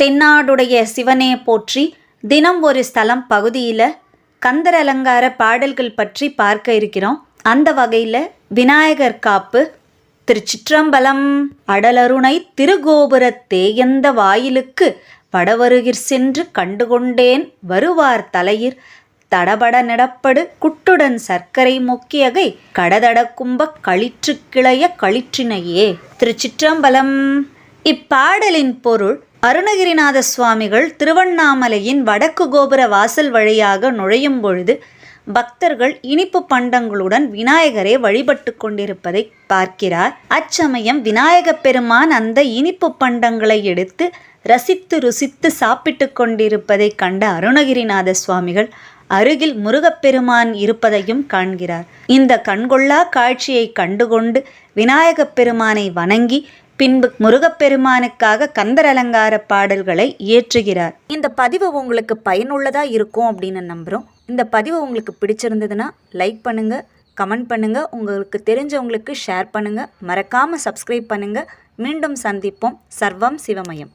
தென்னாடுடைய சிவனே போற்றி தினம் ஒரு ஸ்தலம் பகுதியில் கந்தர் அலங்கார பாடல்கள் பற்றி பார்க்க இருக்கிறோம். அந்த வகையில் விநாயகர் காப்பு திருச்சிற்றம்பலம் அடலருணை திருகோபுரத் தேயந்த வாயிலுக்கு வடவருகிற் சென்று கண்டுகொண்டேன் வருவார் தலையிர் தடபட நடப்படு குட்டுடன் சர்க்கரை மொக்கியகை கடதட கும்ப களிற்று கிளைய களிற்றினையே. திருச்சிற்றம்பலம். இப்பாடலின் பொருள் அருணகிரிநாத சுவாமிகள் திருவண்ணாமலையின் வடக்கு கோபுர வாசல் வழியாக நுழையும் பொழுது பக்தர்கள் இனிப்பு பண்டங்களுடன் விநாயகரை வழிபட்டு கொண்டிருப்பதை பார்க்கிறார். அச்சமயம் விநாயகப் பெருமான் அந்த இனிப்பு பண்டங்களை எடுத்து ரசித்து ருசித்து சாப்பிட்டு கொண்டிருப்பதை கண்ட அருணகிரிநாத சுவாமிகள் அருகில் முருகப்பெருமான் இருப்பதையும் காண்கிறார். இந்த கண்கொள்ளா காட்சியை கண்டுகொண்டு விநாயகப் பெருமானை வணங்கி பின்பு முருகப்பெருமானுக்காக கந்தர் அலங்கார பாடல்களை இயற்றுகிறார். இந்த பதிவு உங்களுக்கு பயனுள்ளதா இருக்கும் அப்படின்னு நம்புகிறோம் இந்த பதிவு உங்களுக்கு பிடிச்சிருந்ததுன்னா லைக் பண்ணுங்க கமெண்ட் பண்ணுங்க உங்களுக்கு தெரிஞ்சவங்களுக்கு ஷேர் பண்ணுங்க மறக்காம சப்ஸ்கிரைப் பண்ணுங்க. மீண்டும் சந்திப்போம். சர்வம் சிவமயம்.